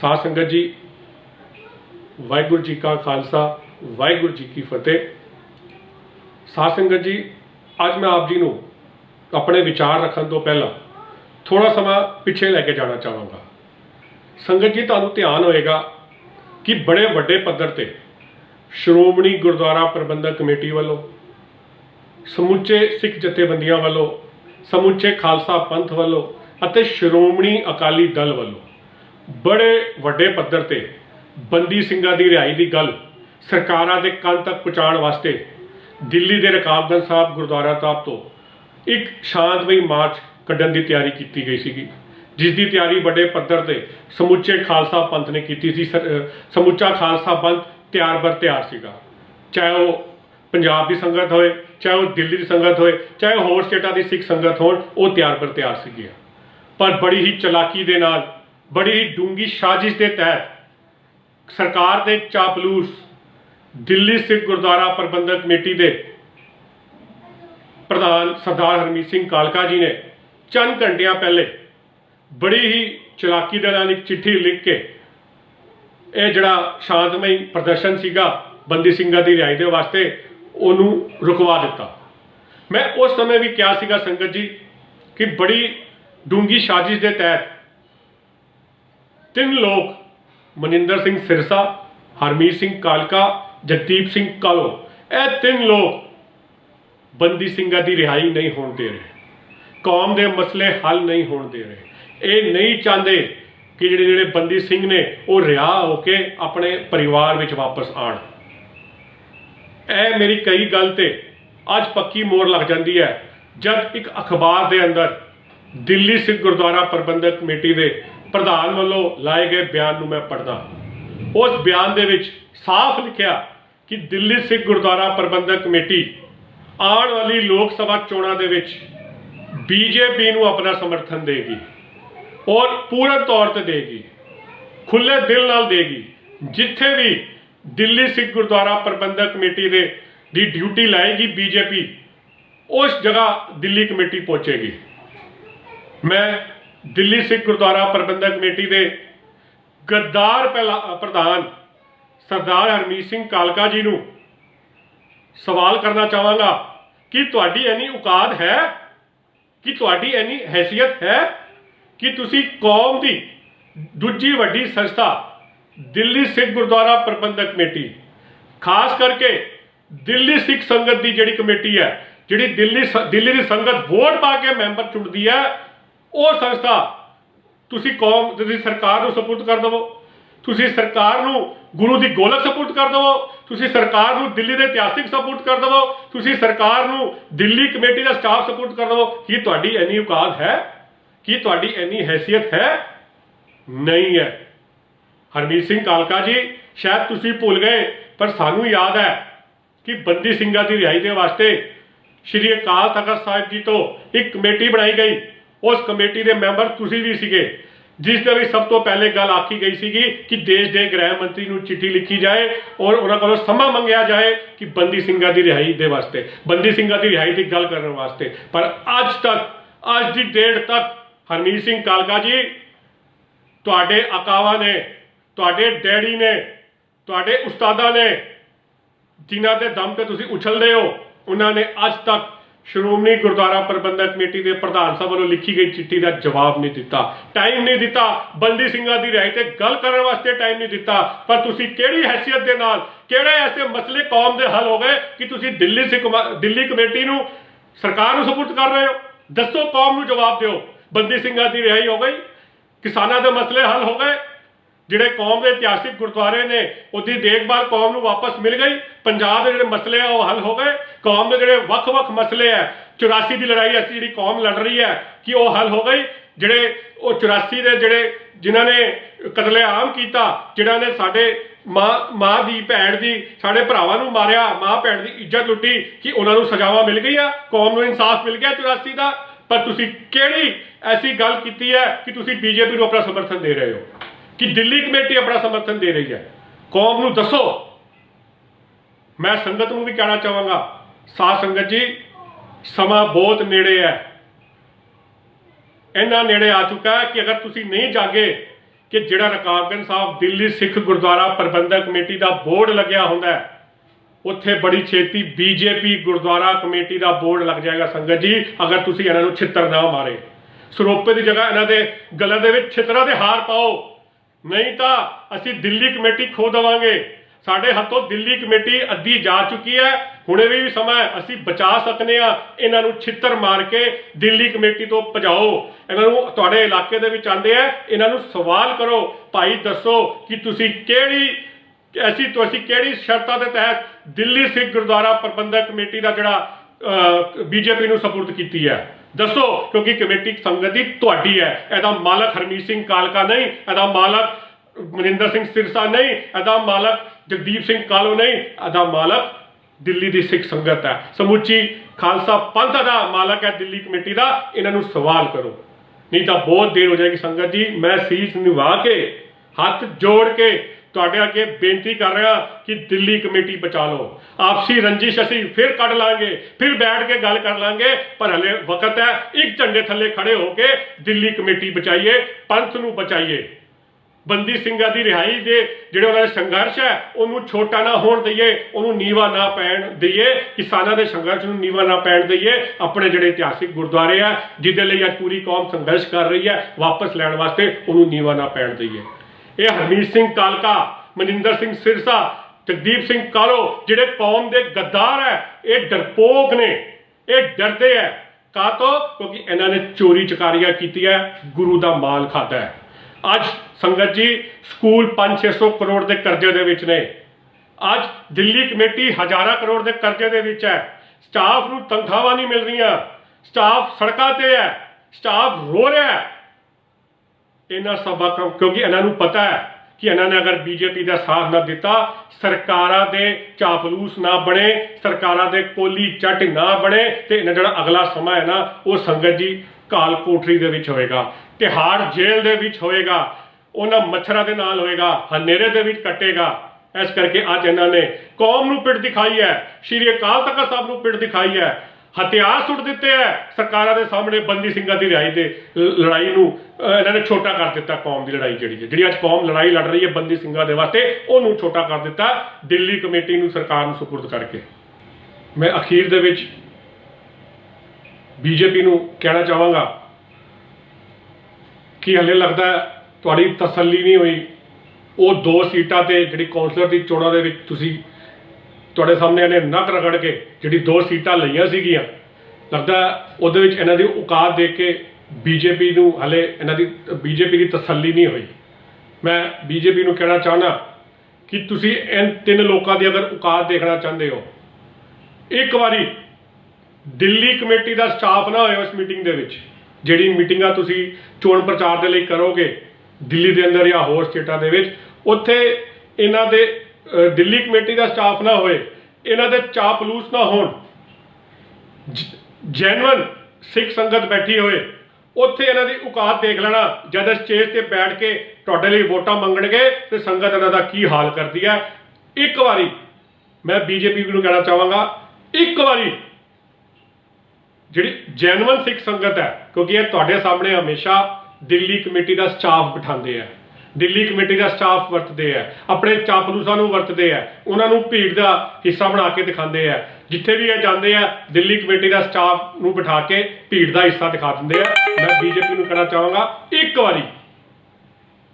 ਸਾਧ ਸੰਗਤ ਜੀ, ਵਾਹਿਗੁਰੂ ਜੀ ਕਾ ਖਾਲਸਾ, ਵਾਹਿਗੁਰੂ ਜੀ ਕੀ ਫਤਿਹ। ਸਾਧ ਸੰਗਤ ਜੀ, ਅੱਜ ਮੈਂ ਆਪ ਜੀ ਨੂੰ ਆਪਣੇ ਵਿਚਾਰ ਰੱਖਣ ਤੋਂ ਪਹਿਲਾਂ ਥੋੜਾ ਸਮਾਂ ਪਿੱਛੇ ਲੈ ਕੇ ਜਾਣਾ ਚਾਹਾਂਗਾ। ਸੰਗਤ ਜੀ, ਤੁਹਾਨੂੰ ਧਿਆਨ ਹੋਏਗਾ ਕਿ ਬੜੇ ਵੱਡੇ ਪੱਧਰ ਤੇ ਸ਼੍ਰੋਮਣੀ ਗੁਰਦੁਆਰਾ ਪ੍ਰਬੰਧਕ ਕਮੇਟੀ ਵੱਲੋਂ, ਸਮੁੱਚੇ ਸਿੱਖ ਜਥੇਬੰਦੀਆਂ ਵੱਲੋਂ, ਸਮੁੱਚੇ ਖਾਲਸਾ ਪੰਥ ਵੱਲੋਂ ਅਤੇ ਸ਼੍ਰੋਮਣੀ ਅਕਾਲੀ ਦਲ ਵੱਲੋਂ ਬੜੇ ਵੱਡੇ ਪੱਧਰ ਤੇ ਬੰਦੀ ਸਿੰਘਾਂ ਦੀ ਰਿਹਾਈ ਦੀ ਗੱਲ ਸਰਕਾਰਾਂ ਦੇ ਕੰਨ ਤੱਕ ਪਹੁੰਚਾਉਣ ਵਾਸਤੇ ਦਿੱਲੀ ਦੇ ਰਕਾਬਗੰਜ ਸਾਹਿਬ ਗੁਰਦੁਆਰਾ ਸਾਹਿਬ ਤੋਂ ਇੱਕ ਸ਼ਾਂਤਮਈ ਮਾਰਚ ਕੱਢਣ ਦੀ ਤਿਆਰੀ ਕੀਤੀ ਗਈ ਸੀਗੀ, ਜਿਸ ਦੀ ਤਿਆਰੀ ਵੱਡੇ ਪੱਧਰ ਤੇ ਸਮੁੱਚੇ ਖਾਲਸਾ ਪੰਥ ਨੇ ਕੀਤੀ ਸੀ, ਸਰ- ਸਮੁੱਚਾ ਖਾਲਸਾ ਪੰਥ ਤਿਆਰ ਬਰ ਤਿਆਰ ਸੀਗਾ। ਚਾਹੇ ਉਹ ਪੰਜਾਬ ਦੀ ਸੰਗਤ ਹੋਏ, ਚਾਹੇ ਉਹ ਦਿੱਲੀ ਦੀ ਸੰਗਤ ਹੋਏ, ਚਾਹੇ ਹੋਰ ਸਟੇਟਾਂ ਦੀ ਸਿੱਖ ਸੰਗਤ ਹੋਣ, ਉਹ ਤਿਆਰ ਬਰ ਤਿਆਰ ਸੀਗੇ ਪਰ ਬੜੀ ਹੀ ਚਲਾਕੀ ਦੇ ਨਾਲ ਬੜੀ ਹੀ ਡੂੰਗੀ ਸਾਜ਼ਿਸ਼ ਦੇ ਤਹਿਤ ਸਰਕਾਰ ਦੇ ਚਾਪਲੂਸ ਦਿੱਲੀ ਸਿੱਖ ਗੁਰਦੁਆਰਾ ਪ੍ਰਬੰਧਕ ਕਮੇਟੀ ਦੇ ਪ੍ਰਧਾਨ ਸਰਦਾਰ ਹਰਮੀਤ ਸਿੰਘ ਕਾਲਕਾ ਜੀ ਨੇ ਚੰਦ ਘੰਟਿਆਂ ਪਹਿਲੇ ਬੜੀ ਹੀ ਚਲਾਕੀ ਦੇ ਨਾਲ ਇੱਕ ਚਿੱਠੀ ਲਿਖ ਕੇ ਇਹ ਜਿਹੜਾ ਸ਼ਾਂਤਮਈ ਪ੍ਰਦਰਸ਼ਨ ਸੀਗਾ ਬੰਦੀ ਸਿੰਘਾਂ ਦੀ ਰਿਹਾਈ ਦੇ ਵਾਸਤੇ ਉਹਨੂੰ ਰੁਕਵਾ ਦਿੱਤਾ। ਮੈਂ ਉਸ ਸਮੇਂ ਵੀ ਕਿਹਾ ਸੀਗਾ ਸੰਗਤ ਜੀ ਕਿ ਬੜੀ ਡੂੰਗੀ ਸਾਜ਼ਿਸ਼ ਦੇ ਤਹਿਤ ਤਿੰਨ ਲੋਕ, ਮਨਿੰਦਰ ਸਿੰਘ ਸਿਰਸਾ, ਹਰਮੀਤ ਸਿੰਘ ਕਾਲਕਾ, ਜਗਦੀਪ ਸਿੰਘ ਕਾਲੋ। ਇਹ ਤਿੰਨ ਲੋਕ ਬੰਦੀ ਸਿੰਘਾਂ ਦੀ ਰਿਹਾਈ ਨਹੀਂ ਹੋਣ ਦੇ ਰਹੇ। ਕੌਮ ਦੇ ਮਸਲੇ ਹੱਲ ਨਹੀਂ ਹੋਣ ਦੇ ਰਹੇ। ਇਹ ਨਹੀਂ ਚਾਹੁੰਦੇ ਕਿ ਜਿਹੜੇ ਜਿਹੜੇ ਬੰਦੀ ਸਿੰਘ ਨੇ ਉਹ ਰਿਹਾ ਹੋ ਕੇ ਆਪਣੇ ਪਰਿਵਾਰ ਵਿੱਚ ਵਾਪਸ ਆਣ। ਇਹ ਮੇਰੀ ਕਈ ਗੱਲ ਤੇ ਅੱਜ ਪੱਕੀ ਮੋਹਰ ਲੱਗ ਜਾਂਦੀ ਹੈ। ਜਦ ਇੱਕ ਅਖਬਾਰ ਦੇ ਅੰਦਰ ਦਿੱਲੀ ਸਿੱਖ ਗੁਰਦੁਆਰਾ ਪ੍ਰਬੰਧਕ ਕਮੇਟੀ ਦੇ ਪ੍ਰਧਾਨ ਵੱਲੋਂ ਲਾਏ ਗਏ ਬਿਆਨ ਨੂੰ ਮੈਂ ਪੜ੍ਹਦਾ ਉਸ ਬਿਆਨ ਦੇ ਵਿੱਚ ਸਾਫ਼ ਲਿਖਿਆ ਕਿ ਦਿੱਲੀ ਸਿੱਖ ਗੁਰਦੁਆਰਾ ਪ੍ਰਬੰਧਕ ਕਮੇਟੀ ਆਉਣ ਵਾਲੀ ਲੋਕ ਸਭਾ ਚੋਣਾਂ ਦੇ ਵਿੱਚ ਬੀਜੇਪੀ ਨੂੰ ਆਪਣਾ ਸਮਰਥਨ ਦੇਗੀ ਔਰ ਪੂਰਨ ਤੌਰ ਤੇ ਦੇਗੀ ਖੁੱਲੇ ਦਿਲ ਨਾਲ ਦੇਗੀ। ਜਿੱਥੇ ਵੀ ਦਿੱਲੀ ਸਿੱਖ ਗੁਰਦੁਆਰਾ ਪ੍ਰਬੰਧਕ ਕਮੇਟੀ ਦੇ ਦੀ ਡਿਊਟੀ ਲਾਏਗੀ ਬੀਜੇਪੀ ਉਸ ਜਗ੍ਹਾ ਦਿੱਲੀ ਕਮੇਟੀ ਪਹੁੰਚੇਗੀ। ਮੈਂ ਦਿੱਲੀ ਸਿੱਖ ਗੁਰਦੁਆਰਾ ਪ੍ਰਬੰਧਕ ਕਮੇਟੀ ਦੇ ਗੱਦਾਰ ਪਹਿਲਾ- ਪ੍ਰਧਾਨ ਸਰਦਾਰ ਹਰਮੀਤ ਸਿੰਘ ਕਾਲਕਾ ਜੀ ਨੂੰ ਸਵਾਲ ਕਰਨਾ ਚਾਹਾਂਗਾ, ਕਿ ਤੁਹਾਡੀ ਇੰਨੀ ਔਕਾਤ ਹੈ? ਕਿ ਤੁਹਾਡੀ ਇੰਨੀ ਹੈਸੀਅਤ ਹੈ ਕਿ ਤੁਸੀਂ ਕੌਮ ਦੀ ਦੂਜੀ ਵੱਡੀ ਸੰਸਥਾ ਦਿੱਲੀ ਸਿੱਖ ਗੁਰਦੁਆਰਾ ਪ੍ਰਬੰਧਕ ਕਮੇਟੀ, ਖਾਸ ਕਰਕੇ ਦਿੱਲੀ ਸਿੱਖ ਸੰਗਤ ਦੀ ਜਿਹੜੀ ਕਮੇਟੀ ਹੈ, ਜਿਹੜੀ ਦਿੱਲੀ ਸ- ਦਿੱਲੀ ਦੀ ਸੰਗਤ ਵੋਟ ਪਾ ਕੇ ਮੈਂਬਰ ਚੁਣਦੀ ਹੈ ਉਹ ਸੰਸਥਾ ਤੁਸੀਂ ਕੌਮ ਤੁਸੀਂ ਸਰਕਾਰ ਨੂੰ ਸਪੋਰਟ ਕਰ ਦਵੋ। ਤੁਸੀਂ ਸਰਕਾਰ ਨੂੰ ਗੁਰੂ ਦੀ ਗੋਲਕ ਸਪੋਰਟ ਕਰ ਦਵੋ। ਤੁਸੀਂ ਸਰਕਾਰ ਨੂੰ ਦਿੱਲੀ ਦੇ ਇਤਿਹਾਸਿਕ ਸਪੋਰਟ ਕਰ ਦਵੋ। ਤੁਸੀਂ ਸਰਕਾਰ ਨੂੰ ਦਿੱਲੀ ਕਮੇਟੀ ਦਾ ਸਟਾਫ ਸਪੋਰਟ ਕਰ ਦਵੋ। ਕੀ ਤੁਹਾਡੀ ਇੰਨੀ ਔਕਾਤ ਹੈ? ਕੀ ਤੁਹਾਡੀ ਇੰਨੀ ਹੈਸੀਅਤ ਹੈ? ਨਹੀਂ ਹੈ। ਹਰਮੀਤ ਸਿੰਘ ਕਾਲਕਾ ਜੀ, ਸ਼ਾਇਦ ਤੁਸੀਂ ਭੁੱਲ ਗਏ, ਪਰ ਸਾਨੂੰ ਯਾਦ ਹੈ ਕਿ ਬੰਦੀ ਸਿੰਘਾਂ ਦੀ ਰਿਹਾਈ ਦੇ ਵਾਸਤੇ ਸ਼੍ਰੀ ਅਕਾਲ ਤਖਤ ਸਾਹਿਬ ਜੀ ਤੋਂ ਇੱਕ ਕਮੇਟੀ ਬਣਾਈ ਗਈ। ਉਸ ਕਮੇਟੀ ਦੇ ਮੈਂਬਰ ਤੁਸੀਂ ਵੀ ਸੀਗੇ, ਜਿਸ ਦੇ ਵੀ ਸਭ ਤੋਂ ਪਹਿਲੇ ਗੱਲ ਆਖੀ ਗਈ ਸੀਗੀ ਕਿ ਦੇਸ਼ ਦੇ ਗ੍ਰਹਿ ਮੰਤਰੀ ਨੂੰ ਚਿੱਠੀ ਲਿਖੀ ਜਾਏ ਔਰ ਉਹਨਾਂ ਕੋਲੋਂ ਸਮਾਂ ਮੰਗਿਆ ਜਾਏ ਕਿ ਬੰਦੀ ਸਿੰਘਾਂ ਦੀ ਰਿਹਾਈ ਦੇ ਵਾਸਤੇ, ਬੰਦੀ ਸਿੰਘਾਂ ਦੀ ਰਿਹਾਈ ਦੀ ਗੱਲ ਕਰਨ ਵਾਸਤੇ। ਪਰ ਅੱਜ ਤੱਕ, ਅੱਜ ਦੀ ਡੇਟ ਤੱਕ, ਹਰਮੀਤ ਸਿੰਘ ਕਾਲਕਾ ਜੀ, ਤੁਹਾਡੇ ਅਕਾਵਾ ਨੇ, ਤੁਹਾਡੇ ਡੈਡੀ ਨੇ, ਤੁਹਾਡੇ ਉਸਤਾਦਾਂ ਨੇ, ਜਿਨ੍ਹਾਂ ਦੇ ਦਮ ਤੇ ਤੁਸੀਂ ਉਛਲਦੇ ਹੋ, ਉਹਨਾਂ ਨੇ ਅੱਜ ਤੱਕ ਸ਼੍ਰੋਮਣੀ ਗੁਰਦੁਆਰਾ ਪ੍ਰਬੰਧਕ ਕਮੇਟੀ ਦੇ ਪ੍ਰਧਾਨ ਸਾਹਿਬ ਵੱਲੋਂ ਲਿਖੀ ਗਈ ਚਿੱਠੀ ਦਾ ਜਵਾਬ ਨਹੀਂ ਦਿੱਤਾ। ਟਾਈਮ ਨਹੀਂ ਦਿੱਤਾ। ਬੰਦੀ ਸਿੰਘਾਂ ਦੀ ਰਿਹਾਈ ਤੇ ਗੱਲ ਕਰਨ ਵਾਸਤੇ ਟਾਈਮ ਨਹੀਂ ਦਿੱਤਾ। ਪਰ ਤੁਸੀਂ ਕਿਹੜੀ ਹੈਸੀਅਤ ਦੇ ਨਾਲ, ਕਿਹੜੇ ਐਸੇ ਮਸਲੇ ਕੌਮ ਦੇ ਹੱਲ ਹੋ ਗਏ ਕਿ ਤੁਸੀਂ ਦਿੱਲੀ ਸਿੱਖ ਦਿੱਲੀ ਕਮੇਟੀ ਨੂੰ ਸਰਕਾਰ ਨੂੰ ਸਪੋਰਟ ਕਰ ਰਹੇ ਹੋ? ਦੱਸੋ ਕੌਮ ਨੂੰ ਜਵਾਬ ਦਿਓ। ਬੰਦੀ ਸਿੰਘਾਂ ਦੀ ਰਿਹਾਈ ਹੋ ਗਈ। ਕਿਸਾਨਾਂ ਦੇ ਮਸਲੇ ਹੱਲ ਹੋ ਗਏ। ਜਿਹੜੇ ਕੌਮ ਦੇ ਇਤਿਹਾਸਿਕ ਗੁਰਦੁਆਰੇ ਨੇ, ਉਹਦੀ ਦੇਖਭਾਲ ਕੌਮ ਨੂੰ ਵਾਪਸ ਮਿਲ ਗਈ। ਪੰਜਾਬ ਦੇ ਜਿਹੜੇ ਮਸਲੇ ਆ, ਉਹ ਹੱਲ ਹੋ ਗਏ। ਕੌਮ ਦੇ ਜਿਹੜੇ ਵੱਖ-ਵੱਖ ਮਸਲੇ ਆ 84 ਦੀ ਲੜਾਈ ਅਸੀਂ ਜਿਹੜੀ ਕੌਮ ਲੜ ਰਹੀ ਹੈ ਕਿ ਉਹ ਹੱਲ ਹੋ ਗਈ। ਜਿਹੜੇ ਉਹ 84 ਦੇ ਜਿਹੜੇ ਜਿਨ੍ਹਾਂ ਨੇ ਕਤਲੇਆਮ ਕੀਤਾ, ਜਿਨ੍ਹਾਂ ਨੇ ਸਾਡੇ ਮਾਂ ਮਾਂ ਦੀ ਭੈਣ ਦੀ, ਸਾਡੇ ਭਰਾਵਾਂ ਨੂੰ ਮਾਰਿਆ, ਮਾਂ ਭੈਣ ਦੀ ਇੱਜ਼ਤ ਲੁੱਟੀ ਕਿ ਉਹਨਾਂ ਨੂੰ ਸਜ਼ਾਵਾਂ ਮਿਲ ਗਈਆਂ। ਕੌਮ ਨੂੰ ਇਨਸਾਫ ਮਿਲ ਗਿਆ 84 ਦਾ। ਪਰ ਤੁਸੀਂ ਕਿਹੜੀ ਐਸੀ ਗੱਲ ਕੀਤੀ ਹੈ ਕਿ ਤੁਸੀਂ ਬੀਜੇਪੀ ਨੂੰ ਆਪਣਾ ਸਮਰਥਨ ਦੇ ਰਹੇ ਹੋ? ਕਿ ਦਿੱਲੀ ਕਮੇਟੀ ਆਪਣਾ ਸਮਰਥਨ ਦੇ ਰਹੀ ਹੈ। ਕੌਮ ਨੂੰ ਦੱਸੋ। ਮੈਂ ਸੰਗਤ ਨੂੰ ਵੀ ਕਹਿਣਾ ਚਾਹਾਂਗਾ, ਸਾਧ ਸੰਗਤ ਜੀ, ਸਮਾਂ ਬਹੁਤ ਨੇੜੇ ਹੈ। ਇੰਨਾ ਨੇੜੇ ਆ ਚੁੱਕਾ ਹੈ ਕਿ ਅਗਰ ਤੁਸੀਂ ਨਹੀਂ ਜਾਗੇ ਕਿ ਜਿਹੜਾ ਰਕਾਬਗੰਜ ਸਾਹਿਬ ਦਿੱਲੀ ਸਿੱਖ ਗੁਰਦੁਆਰਾ ਪ੍ਰਬੰਧਕ ਕਮੇਟੀ ਦਾ ਬੋਰਡ ਲੱਗਿਆ ਹੁੰਦਾ ਹੈ, ਉੱਥੇ ਬੜੀ ਛੇਤੀ ਬੀਜੇਪੀ ਗੁਰਦੁਆਰਾ ਕਮੇਟੀ ਦਾ ਬੋਰਡ ਲੱਗ ਜਾਏਗਾ। ਸੰਗਤ ਜੀ, ਅਗਰ ਤੁਸੀਂ ਇਹਨਾਂ ਨੂੰ ਛਿੱਤਰ ਨਾ ਮਾਰੇ, ਸਰੋਪੇ ਦੀ ਜਗ੍ਹਾ ਇਹਨਾਂ ਦੇ ਗਲਾਂ ਦੇ ਵਿੱਚ ਛਿੱਤਰਾਂ ਦੇ ਹਾਰ ਪਾਓ। ਨਹੀਂ ਤਾਂ ਅਸੀਂ ਦਿੱਲੀ ਕਮੇਟੀ ਖੋ ਦੇਵਾਂਗੇ। ਸਾਡੇ ਹੱਥੋਂ ਦਿੱਲੀ ਕਮੇਟੀ ਅੱਧੀ ਜਾ ਚੁੱਕੀ ਹੈ। ਹੁਣੇ ਵੀ ਸਮਾਂ ਅਸੀਂ ਬਚਾ ਸਕਨੇ ਆ। ਇਹਨਾਂ ਨੂੰ ਛਿੱਤਰ ਮਾਰ ਕੇ ਦਿੱਲੀ ਕਮੇਟੀ ਤੋਂ ਭਜਾਓ। ਇਹਨਾਂ ਨੂੰ ਤੁਹਾਡੇ ਇਲਾਕੇ ਦੇ ਵਿੱਚ ਆਂਦੇ ਆ। ਇਹਨਾਂ ਨੂੰ ਸਵਾਲ ਕਰੋ। ਭਾਈ, ਦੱਸੋ ਕਿ ਤੁਸੀਂ ਕਿਹੜੀ ਐਸੀ ਤੁਸੀਂ ਕਿਹੜੀ ਸ਼ਰਤਾਂ ਦੇ ਤਹਿਤ ਦਿੱਲੀ ਸਿੱਖ ਗੁਰਦੁਆਰਾ ਪ੍ਰਬੰਧਕ ਕਮੇਟੀ ਦਾ ਜਿਹੜਾ ਬੀਜੇਪੀ ਨੂੰ ਸਪੁਰਦ ਕੀਤੀ ਹੈ? ਦੱਸੋ, ਕਿਉਂਕਿ ਕਮੇਟੀ ਸੰਗਤ ਦੀ ਤੁਹਾਡੀ ਹੈ। ਇਹਦਾ ਮਾਲਕ ਹਰਮੀਤ ਸਿੰਘ ਕਾਲਕਾ ਨਹੀਂ, ਇਹਦਾ ਮਾਲਕ ਮਨਿੰਦਰ ਸਿੰਘ ਸਿਰਸਾ ਨਹੀਂ, ਇਹਦਾ ਮਾਲਕ ਜਗਦੀਪ ਸਿੰਘ ਕਾਲੋ ਨਹੀਂ, ਇਹਦਾ ਮਾਲਕ ਦਿੱਲੀ ਦੀ ਸਿੱਖ ਸੰਗਤ ਹੈ। ਸਮੁੱਚੀ ਖਾਲਸਾ ਪੰਥ ਦਾ ਮਾਲਕ ਹੈ ਦਿੱਲੀ ਕਮੇਟੀ ਦਾ, ਇਹਨਾਂ ਨੂੰ ਸਵਾਲ ਕਰੋ। ਨਹੀਂ ਤਾਂ ਬਹੁਤ ਦੇਰ ਹੋ ਜਾਏਗੀ ਸੰਗਤ ਜੀ, ਮੈਂ ਸੀਸ ਨਿਵਾ ਕੇ, ਹੱਥ ਜੋੜ ਕੇ ਤੁਹਾਡੇ ਅੱਗੇ ਬੇਨਤੀ ਕਰ ਰਿਹਾ ਕਿ ਦਿੱਲੀ ਕਮੇਟੀ ਬਚਾ ਲਓ। ਆਪਸੀ ਰੰਜਿਸ਼ ਅਸੀਂ ਫਿਰ ਕੱਢ ਲਾਂਗੇ, ਫਿਰ ਬੈਠ ਕੇ ਗੱਲ ਕਰ ਲਾਂਗੇ, ਪਰ ਹਲੇ ਵਕਤ ਹੈ, ਇੱਕ ਝੰਡੇ ਥੱਲੇ ਖੜੇ ਹੋ ਕੇ ਦਿੱਲੀ ਕਮੇਟੀ ਬਚਾਈਏ, ਪੰਥ ਨੂੰ ਬਚਾਈਏ। ਬੰਦੀ ਸਿੰਘਾਂ ਦੀ ਰਿਹਾਈ ਦੇ ਜਿਹੜੇ ਉਹਨਾਂ ਦੇ ਸੰਘਰਸ਼ ਹੈ, ਉਹਨੂੰ ਛੋਟਾ ਨਾ ਹੋਣ ਦਈਏ, ਉਹਨੂੰ ਨੀਵਾ ਨਾ ਪੈਣ ਦਈਏ, ਕਿਸਾਨਾਂ ਦੇ ਸੰਘਰਸ਼ ਨੂੰ ਨੀਵਾ ਨਾ ਪੈਣ ਦਈਏ, ਆਪਣੇ ਜਿਹੜੇ ਇਤਿਹਾਸਿਕ ਗੁਰਦੁਆਰੇ ਆ, ਜਿਹਦੇ ਲਈ ਅੱਜ ਪੂਰੀ ਕੌਮ ਸੰਘਰਸ਼ ਕਰ ਰਹੀ ਹੈ, ਵਾਪਸ ਲੈਣ ਵਾਸਤੇ ਉਹਨੂੰ ਨੀਵਾ ਨਾ ਪੈਣ ਦਈਏ। ਇਹ ਹਰਮੀਤ ਸਿੰਘ ਕਾਲਕਾ, ਮਨਿੰਦਰ ਸਿੰਘ ਸਿਰਸਾ, ਜਗਦੀਪ ਸਿੰਘ ਕਾਲੋ, ਜਿਹੜੇ ਕੌਮ ਦੇ ਗੱਦਾਰ ਹੈ, ਇਹ ਡਰਪੋਕ ਨੇ, ਇਹ ਡਰਦੇ ਹੈ। ਕਾਤੋਂ ਕਿਉਂਕਿ ਇਹਨਾਂ ਨੇ ਚੋਰੀ ਚਕਾਰੀਆਂ ਕੀਤੀਆਂ, ਗੁਰੂ ਦਾ ਮਾਲ ਖਾਦਾ ਹੈ। ਅੱਜ ਸੰਗਤ ਜੀ, ਸਕੂਲ 5-600 ਕਰੋੜ ਦੇ ਕਰਜ਼ੇ ਦੇ ਵਿੱਚ ਨੇ। ਅੱਜ ਦਿੱਲੀ ਕਮੇਟੀ ਹਜ਼ਾਰਾਂ ਕਰੋੜ ਦੇ ਕਰਜ਼ੇ ਦੇ ਵਿੱਚ ਹੈ। ਸਟਾਫ ਨੂੰ ਤਨਖਾਹਾਂ ਨਹੀਂ ਮਿਲ ਰਹੀਆਂ। ਸਟਾਫ ਸੜਕਾਂ ਤੇ ਹੈ। ਸਟਾਫ ਰੋ ਰਿਹਾ ਹੈ। ਇਹਨਾਂ ਸਭਾ ਕਿਉਂਕਿ ਇਹਨਾਂ ਨੂੰ ਪਤਾ ਹੈ ਕਿ ਇਹਨਾਂ ਨੇ ਅਗਰ ਬੀਜੇਪੀ ਦਾ ਸਾਥ ਨਾ ਦਿੱਤਾ, ਸਰਕਾਰਾਂ ਦੇ ਚਾਪਲੂਸ ਨਾ ਬਣੇ, ਸਰਕਾਰਾਂ ਦੇ ਕੋਲੀ ਚੱਟ ਨਾ ਬਣੇ, ਤੇ ਇਹਨਾਂ ਜਿਹੜਾ ਅਗਲਾ ਸਮਾਂ ਹੈ ਨਾ, ਉਹ ਸੰਗਤ ਜੀ ਕਾਲ ਕੋਠਰੀ ਦੇ ਵਿੱਚ ਹੋਏਗਾ, ਤਿਹਾੜ ਜੇਲ੍ਹ ਦੇ ਵਿੱਚ ਹੋਏਗਾ, ਉਹਨਾਂ ਮੱਛਰਾਂ ਦੇ ਨਾਲ ਹੋਏਗਾ, ਹਨੇਰੇ ਦੇ ਵਿੱਚ ਕੱਟੇਗਾ। ਇਸ ਕਰਕੇ ਅੱਜ ਇਹਨਾਂ ਨੇ ਕੌਮ ਨੂੰ ਪਿੱਠ ਦਿਖਾਈ ਹੈ, ਸ਼੍ਰੀ ਅਕਾਲ ਤਖਤ ਸਾਹਿਬ ਨੂੰ ਪਿੱਠ ਦਿਖਾਈ ਹੈ ਹਥਿਆਰ ਸੁੱਟ ਦਿੱਤੇ ਹੈ ਸਰਕਾਰਾਂ ਦੇ ਸਾਹਮਣੇ ਬੰਦੀ ਸਿੰਘਾਂ ਦੀ ਰਿਹਾਈ ਦੇ ਲੜਾਈ ਨੂੰ ਇਹਨਾਂ ਨੇ ਛੋਟਾ ਕਰ ਦਿੱਤਾ ਕੌਮ ਦੀ ਲੜਾਈ ਜਿਹੜੀ ਹੈ। ਜਿਹੜੀ ਅੱਜ ਕੌਮ ਲੜਾਈ ਲੜ ਰਹੀ ਹੈ ਬੰਦੀ ਸਿੰਘਾਂ ਦੇ ਵਾਸਤੇ, ਉਹਨੂੰ ਛੋਟਾ ਕਰ ਦਿੱਤਾ। ਦਿੱਲੀ ਕਮੇਟੀ ਨੂੰ ਸਰਕਾਰ ਨੂੰ ਸੁਪਰਦ ਕਰਕੇ। ਮੈਂ ਅਖੀਰ ਦੇ ਵਿੱਚ ਬੀਜੇਪੀ ਨੂੰ ਕਹਿਣਾ ਚਾਹਾਂਗਾ ਕਿ ਹਲੇ ਲੱਗਦਾ ਤੁਹਾਡੀ ਤਸੱਲੀ ਨਹੀਂ ਹੋਈ। ਉਹ ਦੋ ਸੀਟਾਂ ਤੇ ਜਿਹੜੀ ਕੌਂਸਲਰ ਦੀ ਚੋਣਾਂ ਦੇ ਵਿੱਚ ਤੁਸੀਂ ਤੁਹਾਡੇ ਸਾਹਮਣੇ ਇਹਨੇ ਨੱਕ ਰਗੜ ਕੇ ਜਿਹੜੀ ਦੋ ਸੀਟਾਂ ਲਈਆਂ ਸੀਗੀਆਂ। ਲੱਗਦਾ ਉਹਦੇ ਵਿੱਚ ਇਹਨਾਂ ਦੀ ਔਕਾਤ ਦੇਖ ਕੇ ਬੀਜੇਪੀ ਨੂੰ ਹਲੇ ਇਹਨਾਂ ਦੀ, ਬੀਜੇਪੀ ਦੀ ਤਸੱਲੀ ਨਹੀਂ ਹੋਈ। ਮੈਂ ਬੀਜੇਪੀ ਨੂੰ ਕਹਿਣਾ ਚਾਹਨਾ ਕਿ ਤੁਸੀਂ ਇਹ ਤਿੰਨ ਲੋਕਾਂ ਦੀ ਅਗਰ ਔਕਾਤ ਦੇਖਣਾ ਚਾਹੁੰਦੇ ਹੋ, ਇੱਕ ਵਾਰੀ ਦਿੱਲੀ ਕਮੇਟੀ ਦਾ ਸਟਾਫ ਨਾ ਹੋਇਆ ਉਸ ਮੀਟਿੰਗ ਦੇ ਵਿੱਚ, ਜਿਹੜੀ ਮੀਟਿੰਗਾਂ ਤੁਸੀਂ ਚੋਣ ਪ੍ਰਚਾਰ ਦੇ ਲਈ ਕਰੋਗੇ, ਦਿੱਲੀ ਦੇ ਅੰਦਰ ਜਾਂ ਹੋਰ ਸਟੇਟਾਂ ਦੇ ਵਿੱਚ, ਉੱਥੇ ਇਹਨਾਂ ਦੇ ਦਿੱਲੀ ਕਮੇਟੀ ਦਾ ਸਟਾਫ ਨਾ ਹੋਏ, ਇਹਨਾਂ ਦੇ ਚਾਪਲੂਸ ਨਾ ਹੋਣ। ਜੈਨੂਅਨ ਸਿੱਖ ਸੰਗਤ ਬੈਠੀ ਹੋਏ, ਉੱਥੇ ਇਹਨਾਂ ਦੀ ਔਕਾਤ ਦੇਖ ਲੈਣਾ, ਜਦ ਸਟੇਜ ਤੇ ਬੈਠ ਕੇ ਤੁਹਾਡੇ ਲਈ ਵੋਟਾਂ ਮੰਗਣਗੇ, ਤੇ ਸੰਗਤ ਇਹਨਾਂ ਦਾ ਕੀ ਹਾਲ ਕਰਦੀ ਹੈ। ਇੱਕ ਵਾਰੀ ਮੈਂ ਬੀਜੇਪੀ ਨੂੰ ਕਹਿਣਾ ਚਾਹਾਂਗਾ, ਇੱਕ ਵਾਰੀ ਜਿਹੜੀ ਜੈਨੂਅਨ ਸਿੱਖ ਸੰਗਤ ਹੈ, ਕਿਉਂਕਿ ਇਹ ਤੁਹਾਡੇ ਸਾਹਮਣੇ ਹਮੇਸ਼ਾ ਦਿੱਲੀ ਕਮੇਟੀ ਦਾ ਸਟਾਫ ਬਿਠਾਉਂਦੇ ਆ। ਦਿੱਲੀ ਕਮੇਟੀ ਦਾ ਸਟਾਫ ਵਰਤਦੇ ਆ, ਆਪਣੇ ਚਾਪਲੂਸਾਂ ਨੂੰ ਵਰਤਦੇ ਆ, ਉਹਨਾਂ ਨੂੰ ਭੀੜ ਦਾ ਹਿੱਸਾ ਬਣਾ ਕੇ ਦਿਖਾਉਂਦੇ ਆ। ਜਿੱਥੇ ਵੀ ਇਹ ਜਾਂਦੇ ਆ, ਦਿੱਲੀ ਕਮੇਟੀ ਦਾ ਸਟਾਫ ਨੂੰ ਬਿਠਾ ਕੇ ਭੀੜ ਦਾ ਹਿੱਸਾ ਦਿਖਾ ਦਿੰਦੇ ਆ। ਮੈਂ ਬੀਜੇਪੀ ਨੂੰ ਕਹਿਣਾ ਚਾਹਾਂਗਾ, ਇੱਕ ਵਾਰੀ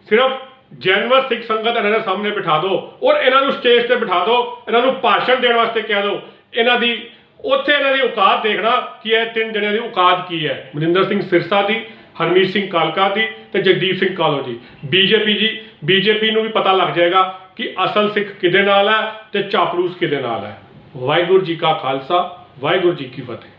ਸਿਰਫ ਜੈਨਵਰ ਸਿੱਖ ਸੰਗਤ ਇਹਨਾਂ ਦੇ ਸਾਹਮਣੇ ਬਿਠਾ ਦਿਓ ਔਰ ਇਹਨਾਂ ਨੂੰ ਸਟੇਜ ਤੇ ਬਿਠਾ ਦਿਓ, ਇਹਨਾਂ ਨੂੰ ਭਾਸ਼ਣ ਦੇਣ ਵਾਸਤੇ ਕਹਿ ਦਿਓ। ਇਹਨਾਂ ਦੀ, ਉੱਥੇ ਇਹਨਾਂ ਦੀ ਔਕਾਤ ਦੇਖਣਾ ਕਿ ਇਹ ਤਿੰਨ ਜਣਿਆਂ ਦੀ ਔਕਾਤ ਕੀ ਹੈ। ਮਨਿੰਦਰ ਸਿੰਘ ਸਿਰਸਾ ਦੀ ਹਰਮੀਤ ਸਿੰਘ ਕਾਲਕਾ ਦੀ ਤੇ ਜਗਦੀਪ ਸਿੰਘ ਕਾਲੋ ਜੀ। ਬੀਜੇਪੀ ਜੀ, ਬੀਜੇਪੀ ਨੂੰ ਵੀ ਪਤਾ ਲੱਗ ਜਾਏਗਾ ਕਿ ਅਸਲ ਸਿੱਖ ਕਿਹਦੇ ਨਾਲ ਹੈ ਤੇ ਚਾਪਲੂਸ ਕਿਹਦੇ ਨਾਲ ਹੈ। ਵਾਹਿਗੁਰੂ ਜੀ ਕਾ ਖਾਲਸਾ, ਵਾਹਿਗੁਰੂ ਜੀ ਕੀ ਫਤਿਹ।